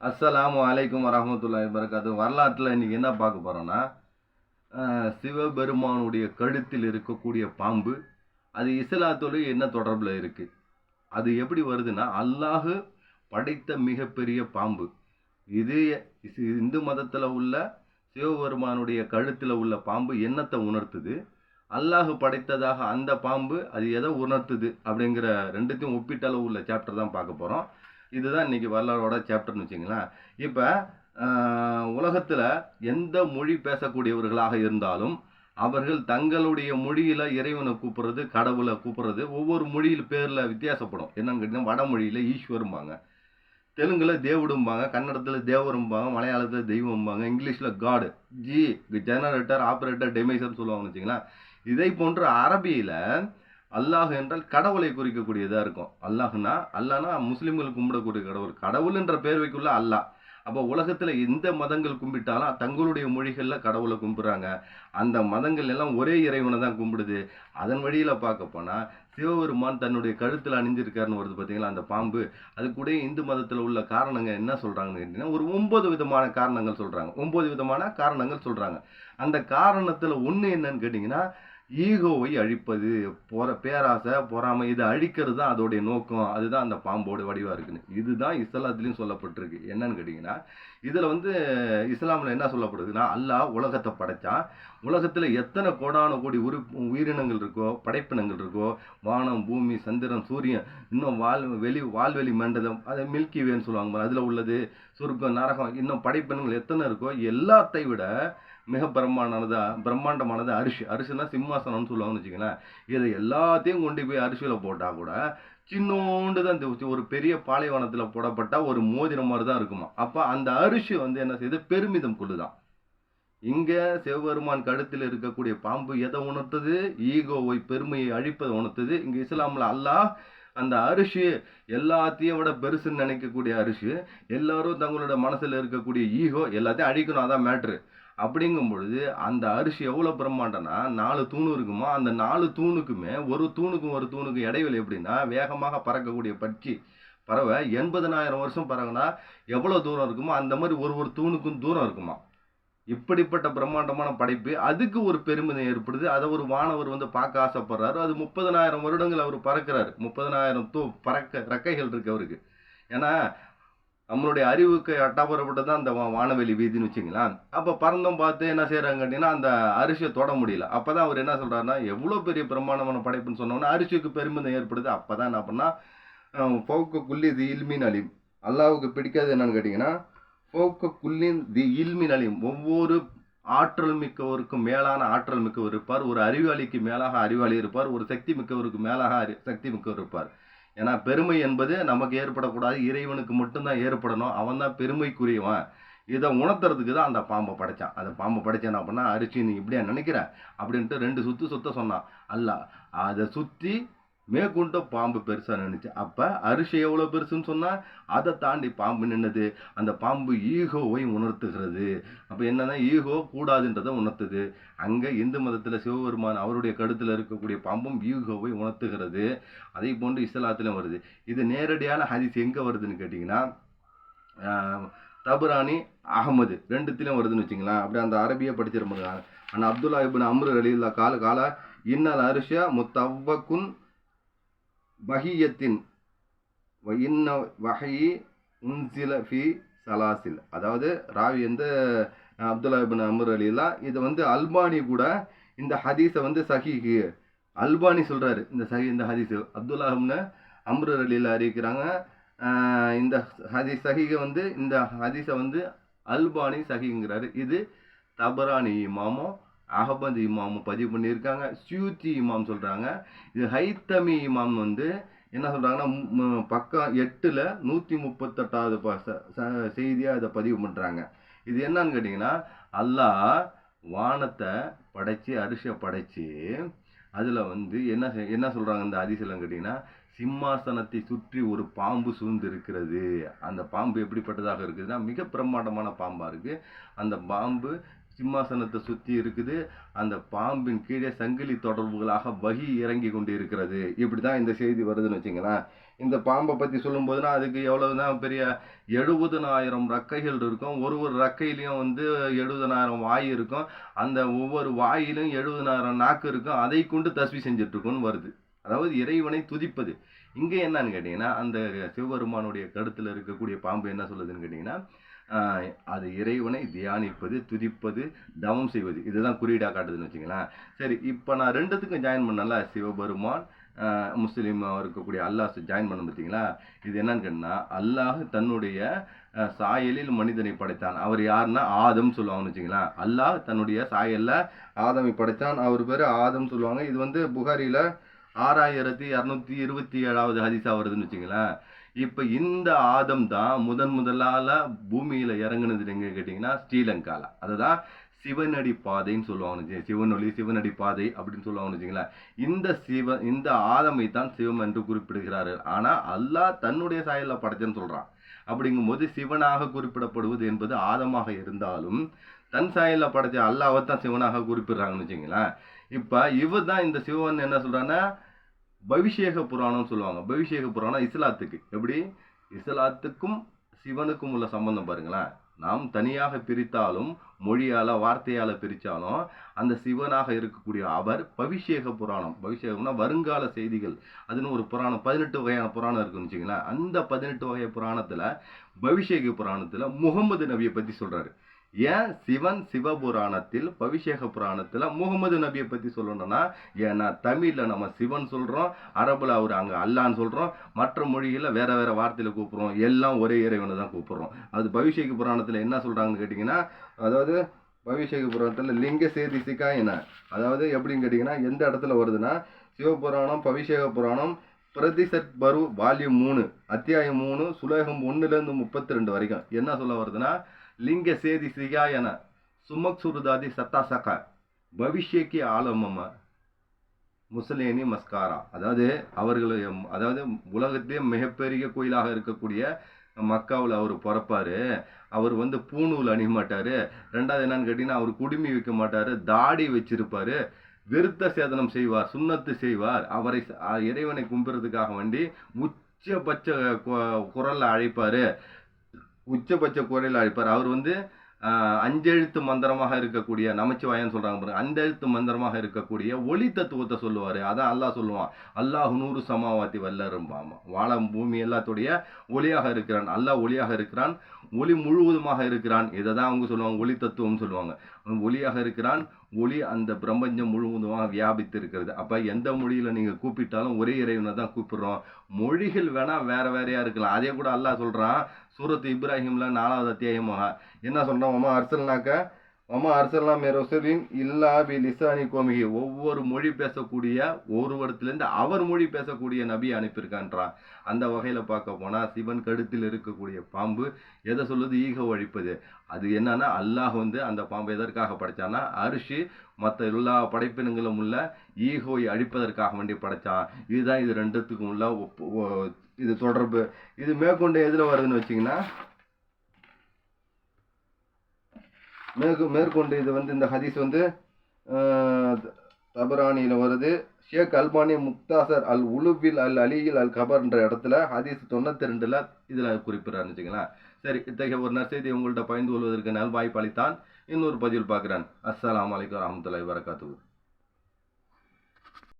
அஸ்ஸலாமு அலைக்கும் வரஹ்மத்துல்லாஹி வரகாத்து வரலாற்றில் இன்றைக்கி என்ன பார்க்க போகிறோன்னா சிவபெருமானுடைய கழுத்தில் இருக்கக்கூடிய பாம்பு அது இஸ்லாத்தோடு என்ன தொடர்பில் இருக்குது அது எப்படி வருதுன்னா அல்லாஹு படைத்த மிகப்பெரிய பாம்பு. இது இஸ்- இந்து மதத்தில் உள்ள சிவபெருமானுடைய கழுத்தில் உள்ள பாம்பு என்னத்தை உணர்த்துது? அல்லாஹு படைத்ததாக அந்த பாம்பு அது எதை உணர்த்துது? அப்படிங்கிற ரெண்டுத்தையும் ஒப்பீட்டளவு உள்ள சாப்டர் தான் பார்க்க போகிறோம் இதுதான் இன்னைக்கு வரலாறோட சாப்டர்னு வச்சுங்களேன். இப்போ உலகத்தில் எந்த மொழி பேசக்கூடியவர்களாக இருந்தாலும் அவர்கள் தங்களுடைய மொழியில் இறைவனை கூப்பிட்றது கடவுளை கூப்பிட்றது ஒவ்வொரு மொழியில் பேரில் வித்தியாசப்படும். என்னன்னு கேட்டிங்கன்னா வடமொழியில் ஈஸ்வரும்பாங்க. தெலுங்கில் தேவுடும்பாங்க கன்னடத்தில் தேவரும்பாங்க மலையாளத்தில் தெய்வம்பாங்க இங்கிலீஷில் காடு ஜி ஜெனரேட்டர் ஆப்ரேட்டர் டெமைசர்னு சொல்லுவாங்கன்னு வச்சிங்களேன். இதை போன்ற அரபியில் அல்லாஹ் என்றால் கடவுளை குறிக்கக்கூடியதாக இருக்கும். அல்லாஹ்னா அல்லாஹ்னா முஸ்லீம்கள் கும்பிடக்கூடிய கடவுள். கடவுள்ன்ற பேர்வைக்குள்ள அல்லாஹ். அப்போ உலகத்தில் எந்த மதங்கள் கும்பிட்டாலும் தங்களுடைய மொழிகளில் கடவுளை கும்பிட்றாங்க. அந்த மதங்கள் எல்லாம் ஒரே இறைவனை தான் கும்பிடுது. அதன் வழியில் பார்க்க போனால் சிவபெருமான் தன்னுடைய கழுத்தில் அணிஞ்சிருக்காருன்னு வருது பார்த்தீங்களா அந்த பாம்பு. அது கூட இந்து மதத்தில் உள்ள காரணங்கள் என்ன சொல்கிறாங்கன்னு கேட்டிங்கன்னா ஒரு ஒம்பது விதமான காரணங்கள் சொல்கிறாங்க ஒம்பது விதமான காரணங்கள் சொல்கிறாங்க அந்த காரணத்தில் ஒன்று என்னன்னு கேட்டிங்கன்னா ஈகோவை அழிப்பது பொற பேராசை பொறாமை இதை அழிக்கிறது தான் அதோடைய நோக்கம். அதுதான் அந்த பாம்போட வடிவாக இருக்குன்னு. இதுதான் இஸ்லாத்துலேயும் சொல்லப்பட்டிருக்கு. என்னன்னு கேட்டிங்கன்னா இதில் வந்து இஸ்லாமில் என்ன சொல்லப்படுதுன்னா அல்லாஹ் உலகத்தை படைத்தான் உலகத்தில் எத்தனை கோடான கோடி உரு உயிரினங்கள் இருக்கோ படைப்பினங்கள் இருக்கோ வானம் பூமி சந்திரன் சூரியன் இன்னும் வால் வெளி வால்வெளி மண்டலம் அதை மில்கி வேன்னு சொல்லுவாங்க அதில் உள்ளது சுருக்கம் நரகம் இன்னும் படைப்பினங்கள் எத்தனை இருக்கோ எல்லாத்தை விட மிக பிரம்மாண்டமானதா பிரம்மாண்டமானது அரிசி. அரிசினா சிம்மாசனம்னு சொல்லுவாங்கன்னு வச்சுக்கோங்களேன். இதை எல்லாத்தையும் கொண்டு போய் அரிசியில் போட்டால் கூட சின்னோண்டு தான் இந்த ஒரு பெரிய பாலைவனத்தில் போடப்பட்ட ஒரு மோதிரம் மாதிரி தான் இருக்குமா? அப்போ அந்த அரிசி வந்து என்ன செய்யுது? பெருமிதம் கொள்ளுதான். இங்கே சிவபெருமான் கழுத்தில் இருக்கக்கூடிய பாம்பு எதை உணர்த்துது? ஈகோவை பெருமையை அழிப்பதை உணர்த்துது. இங்கே இஸ்லாமில் அல்லாஹ் அந்த அரிசி எல்லாத்தையும் விட பெருசுன்னு நினைக்கக்கூடிய அரிசி எல்லாரும் தங்களோட மனசில் இருக்கக்கூடிய ஈகோ எல்லாத்தையும் அழிக்கணும். அதான் மேட்ரு அப்படிங்கும் பொழுது அந்த அரிசி எவ்வளோ பிரம்மாண்டம்னா நாலு தூணு இருக்குமோ அந்த நாலு தூணுக்குமே ஒரு தூணுக்கும் ஒரு தூணுக்கும் இடைவெளி எப்படின்னா வேகமாக பறக்கக்கூடிய பட்சி பறவை எண்பதனாயிரம் வருஷம் பறவைனா எவ்வளோ தூரம் இருக்குமோ அந்த மாதிரி ஒரு ஒரு தூணுக்கும் தூரம் இருக்குமா? இப்படிப்பட்ட பிரம்மாண்டமான படைப்பு அதுக்கு ஒரு பெருமிதம் ஏற்படுது. அதை ஒரு வானவர் வந்து பார்க்க ஆசைப்படுறாரு. அது முப்பதனாயிரம் வருடங்கள் அவர் பறக்கிறாரு. முப்பதனாயிரம் தூ பறக்க ரெக்கைகள் இருக்கு அவருக்கு. ஏன்னா நம்மளுடைய அறிவுக்கு அட்டாபுறப்பட்டது தான் அந்த வானவெளி வீதின்னு வச்சுங்களேன் அப்போ பறந்தும் பார்த்து என்ன செய்கிறாங்க கேட்டிங்கன்னா அந்த அரிசியை தொட முடியல. அப்போ தான் அவர் என்ன சொல்கிறாருன்னா எவ்வளோ பெரிய பிரம்மாண்டமான படைப்புன்னு சொன்னோன்னா அரிசிக்கு பெருமிதம் ஏற்படுது. அப்போ தான் என்ன பண்ணால் போக்கு குள்ளி தி இல்மின் அலிம். அல்லாவுக்கு பிடிக்காது என்னன்னு கேட்டிங்கன்னா ஃபவுக்க குல்லின் தி இல்மின் அலிம். ஒவ்வொரு ஆற்றல் மிக்கவருக்கும் மேலான ஆற்றல் மிக்கவர் இருப்பார். ஒரு அறிவாளிக்கு மேலாக அறிவாளி இருப்பார். ஒரு சக்தி மிக்கவருக்கு மேலாக அறி- சக்தி மிக்கவர் இருப்பார். ஏன்னா பெருமை என்பது நமக்கு ஏற்படக்கூடாது. இறைவனுக்கு மட்டும்தான் ஏற்படணும். அவன் தான் பெருமைக்குரியவன். இதை உணர்த்துறதுக்கு தான் அந்த பாம்பை படைச்சான். அந்த பாம்பை படைச்சேன் என்ன பண்ணா அரிசி நீ இப்படியா நினைக்கிற? அப்படின்ட்டு ரெண்டு சுற்று சுத்த சொன்னான். அல்ல அதை சுற்றி மேற்கொண்டு பாம்பு பெருசாக நின்றுச்சு அப்போ அரிசி எவ்வளோ பெருசுன்னு சொன்னால் அதை தாண்டி பாம்பு நின்னது. அந்த பாம்பு ஈகோவை உணர்த்துகிறது. அப்போ என்னன்னா ஈகோ கூடாதுன்றதை உணர்த்துது. அங்கே இந்து மதத்தில் சிவபெருமான் அவருடைய கழுத்தில் இருக்கக்கூடிய பாம்பும் ஈகோவை உணர்த்துகிறது. அதே போன்று இஸ்லாத்திலும் வருது. இது நேரடியான ஹதீஸ் எங்கே வருதுன்னு கேட்டிங்கன்னா தபுராணி தபுரானி அகமது ரெண்டுத்திலும் வருதுன்னு வச்சுங்களேன். அப்படி அந்த அரபியை படிச்சிருப்பாங்க. ஆனால் அப்துல்லா இபின் அம்ரு அலில்லா கால கால இன்னல் அரிஷா முத்தவ்வக்குன் பஹியத்தின் வ இன்ன வஹி உன்சில ஃபி சலாசில். அதாவது ராவி வந்து அஹ், அப்துல்லா இபின் அம்ரு இது வந்து அல்பானி கூட இந்த ஹதீஸை வந்து சஹிஹு. அல்பானி சொல்கிறாரு இந்த சஹி இந்த ஹதீஸ் அப்துல்லா அம்ரு அலில்லா அறிவிக்கிறாங்க இந்த ஹதீஸ் சஹிகை வந்து இந்த ஹதீஸை வந்து அல்பானி சஹிங்கிறாரு இது தபரானி மாமோ அகபந்த் இமாம் பதிவு பண்ணியிருக்காங்க. சியூத்தி இமாம் சொல்கிறாங்க இது ஹைத்தமி இமாம் வந்து என்ன சொல்கிறாங்கன்னா பக்கம் எட்டில் நூற்றி முப்பத்தெட்டாவது ப ச- செய்தியாக இதை பதிவு பண்ணுறாங்க இது என்னன்னு கேட்டிங்கன்னா அல்லாஹ் வானத்தை படைச்சு அரிசியை படைச்சு அதில் வந்து என்ன என்ன சொல்கிறாங்க இந்த அதிசயம் கேட்டிங்கன்னா சிம்மாசனத்தை சுற்றி ஒரு பாம்பு சூழ்ந்து இருக்கிறது அந்த பாம்பு எப்படிப்பட்டதாக இருக்குதுன்னா மிக பிரம்மாண்டமான பாம்பாக இருக்குது அந்த பாம்பு சிம்மாசனத்தை சுற்றி இருக்குது. அந்த பாம்பின் கீழே சங்கிலி தொடர்புகளாக வகி இறங்கி கொண்டு இருக்கிறது இப்படி தான் இந்த செய்தி வருதுன்னு வச்சுங்களேன் இந்த பாம்பை பற்றி சொல்லும்போதுனா அதுக்கு எவ்வளவுதான் பெரிய எழுபதனாயிரம் ரக்கைகள் இருக்கும். ஒரு ஒரு ரக்கையிலையும் வந்து எழுபதனாயிரம் வாய் இருக்கும். அந்த ஒவ்வொரு வாயிலும் எழுபதனாயிரம் நாக்கு இருக்கும். அதை கொண்டு தஸ்வி செஞ்சிட்ருக்கோன்னு வருது. அதாவது இறைவனை துதிப்பது. இங்கே என்னன்னு கேட்டிங்கன்னா அந்த சிவபெருமானுடைய கருத்தில் இருக்கக்கூடிய பாம்பு என்ன சொல்லுதுன்னு கேட்டிங்கன்னா அது இறைவனை தியானிப்பது துதிப்பது தவம் செய்வது. இதுதான் குறியீடாக காட்டுதுன்னு வச்சுங்களேன் சரி இப்போ நான் ரெண்டுத்துக்கும் ஜாயின் பண்ணல சிவபெருமான் முஸ்லீமாக இருக்கக்கூடிய அல்லாஹ் ஜாயின் பண்ண பார்த்தீங்களா இது என்னன்னு கேட்டால் அல்லாஹ் தன்னுடைய சாயலில் மனிதனை படைத்தான். அவர் யாருன்னா? ஆதம் சொல்லுவாங்கன்னு வச்சுங்களேன் அல்லாஹ் தன்னுடைய சாயலில் ஆதமை படைத்தான். அவர் பேர் ஆதம் சொல்லுவாங்க. இது வந்து புகாரியில் ஆறாயிரத்தி இரநூத்தி இருபத்தி ஏழாவது ஹதிசா வருதுன்னு வச்சுங்களேன் இப்போ இந்த ஆதம் தான் முதன் முதலால பூமியில இறங்குனது எங்க கேட்டிங்கன்னா ஸ்ரீலங்கால. அதுதான் சிவனடி பாதைன்னு சொல்லுவாங்க சிவனொளி சிவனடி பாதை அப்படின்னு சொல்லுவாங்கன்னு வச்சுங்களேன் இந்த சிவ இந்த ஆதமை தான் சிவம் என்று குறிப்பிடுகிறாரு ஆனா அல்லாஹ் தன்னுடைய சாயலில் படைச்சேன்னு சொல்றான். அப்படிங்கும்போது சிவனாக குறிப்பிடப்படுவது என்பது ஆதமாக இருந்தாலும் தன் சாயலில் படைச்ச அல்லாவை தான் சிவனாக குறிப்பிடுறாங்கன்னு வச்சுங்களேன் இப்போ இவர் தான் இந்த சிவன் என்ன சொல்கிறான்னா பவிஷேக புராணம்னு சொல்லுவாங்க. பவிஷேக புராணம் இஸ்லாத்துக்கு. எப்படி? இஸ்லாத்துக்கும் சிவனுக்கும் உள்ள சம்பந்தம் பாருங்களேன். நாம் தனியாக பிரித்தாலும் மொழியால் வார்த்தையால் பிரித்தாலும் அந்த சிவனாக இருக்கக்கூடிய அவர் பவிஷேக புராணம். பவிஷேகம்னா வருங்கால செய்திகள். அதுன்னு ஒரு புராணம் பதினெட்டு வகையான புராணம் இருக்குன்னு வச்சுங்களேன் அந்த பதினெட்டு வகை புராணத்தில் பவிஷேக புராணத்தில் முகமது நபியை பற்றி சொல்கிறாரு ஏன் சிவன் சிவபுராணத்தில் பவிஷேக புராணத்தில் முகமது நபியை பற்றி சொல்லணும்னா ஏன்னா தமிழில் நம்ம சிவன் சொல்கிறோம் அரபில் அவர் அங்கே அல்லான்னு சொல்கிறோம் மற்ற மொழிகளில் வேறு வேறு வார்த்தையில் கூப்பிட்றோம் எல்லாம் ஒரே இறைவனை தான் கூப்பிட்றோம். அது பவிஷேக புராணத்தில் என்ன சொல்கிறாங்கன்னு கேட்டிங்கன்னா அதாவது பவிஷேக புராணத்தில் லிங்க சேதி என்ன? அதாவது எப்படின்னு கேட்டிங்கன்னா எந்த இடத்துல வருதுன்னா சிவபுராணம் பவிஷேக புராணம் பிரதிசத் பரு வால்யூம் மூணு அத்தியாயம் மூணு சுலேகம் ஒன்றுலேருந்து முப்பத்தி ரெண்டு வரைக்கும். என்ன சொல்ல வருதுன்னா லிங்க சேதி சிகாயன சுமக் சுருதாதி சத்தா சக பவிஷ்யக்கு ஆலமம முசலேனி மஸ்காரா. அதாவது அவர்கள் அதாவது உலகத்திலே மிகப்பெரிய கோயிலாக இருக்கக்கூடிய மக்காவில் அவர் பிறப்பாரு. அவர் வந்து பூணூல் அணிய மாட்டார். ரெண்டாவது என்னன்னு கேட்டிங்கன்னா அவர் குடுமி வைக்க மாட்டார். தாடி வச்சிருப்பார். விருத்த சேதனம் செய்வார் சுண்ணத்து செய்வார். அவரை இறைவனை கும்பிட்றதுக்காக வேண்டி உச்சபட்ச கு- அழைப்பார். உச்சபட்ச குரலில் அழைப்பார். அவர் வந்து அஞ்செழுத்து மந்திரமாக இருக்கக்கூடிய நமச்சிவாயன்னு சொல்கிறாங்க பாருங்க அஞ்செழுத்து மந்திரமாக இருக்கக்கூடிய ஒளி தத்துவத்தை சொல்லுவார். அதான் அல்லாஹ் சொல்லுவான் அல்லாஹ் நூறு சமாவாத்தி வல்லரும்பாமா. வாழம் பூமி எல்லாத்துடைய ஒளியாக இருக்கிறான் அல்லாஹ் ஒளியாக இருக்கிறான். ஒளி முழுவதுமாக இருக்கிறான். இதை தான் அவங்க சொல்லுவாங்க? ஒளி தத்துவம் சொல்லுவாங்க. அவன் ஒளியாக இருக்கிறான். ஒளி அந்த பிரபஞ்சம் முழுவதுமாக வியாபித்து இருக்கிறது அப்போ எந்த மொழியில் நீங்கள் கூப்பிட்டாலும் ஒரே இறைவனை தான் கூப்பிடுறோம். மொழிகள் வேணால் வேற வேறையாக இருக்கலாம். அதே கூட அல்லாஹ் சொல்கிறான் சூரத் இப்ராஹிமில் நாலாவது அத்தியாயமாக. என்ன சொல்கிறோம் அம்மா அரசல்னாக்க மாமா அரசல்லா மெரசுலின் இல்லா பி லிசானி கோமிகி. ஒவ்வொரு மொழி பேசக்கூடிய ஒருவரத்திலிருந்து அவர் மொழி பேசக்கூடிய நபி அனுப்பியிருக்கான்றான் அந்த வகையில் பார்க்க போனால் சிவன் கழுத்தில் இருக்கக்கூடிய பாம்பு எதை சொல்லுது? ஈக ஒழிப்பது அது என்னன்னா அல்லாஹ் வந்து அந்த பாம்பை எதற்காக படைச்சான்னா அரிசி மற்ற எல்லா படைப்பினங்களும் உள்ள ஈகோயை அழிப்பதற்காக வேண்டி படைச்சான். இதுதான் இது ரெண்டுத்துக்கும் உள்ள ஒ- இது தொடர்பு. இது மேற்கொண்டு எதில் வருதுன்னு வச்சிங்கன்னா மேற்கு மேற்கொண்டு இது வந்து இந்த ஹதீஸ் வந்து தபரானியில் வருது. ஷேக் அல்பானி முக்தாசர் அல் உலுவில் அல் அலியில் அல் கபர்ன்ற இடத்துல ஹதீஸ் தொண்ணூத்தி ரெண்டில் இதில் குறிப்பிடறான்னு வச்சுங்களேன் சரி இத்தகைய ஒரு நற்செய்தி உங்கள்கிட்ட பயந்து கொள்வதற்கு நல்வாய்ப்பு அளித்தான். இன்னொரு பதிவில் பார்க்குறேன். அஸ்லாம் வலைக்கம் வரமத்துல வரகாத்து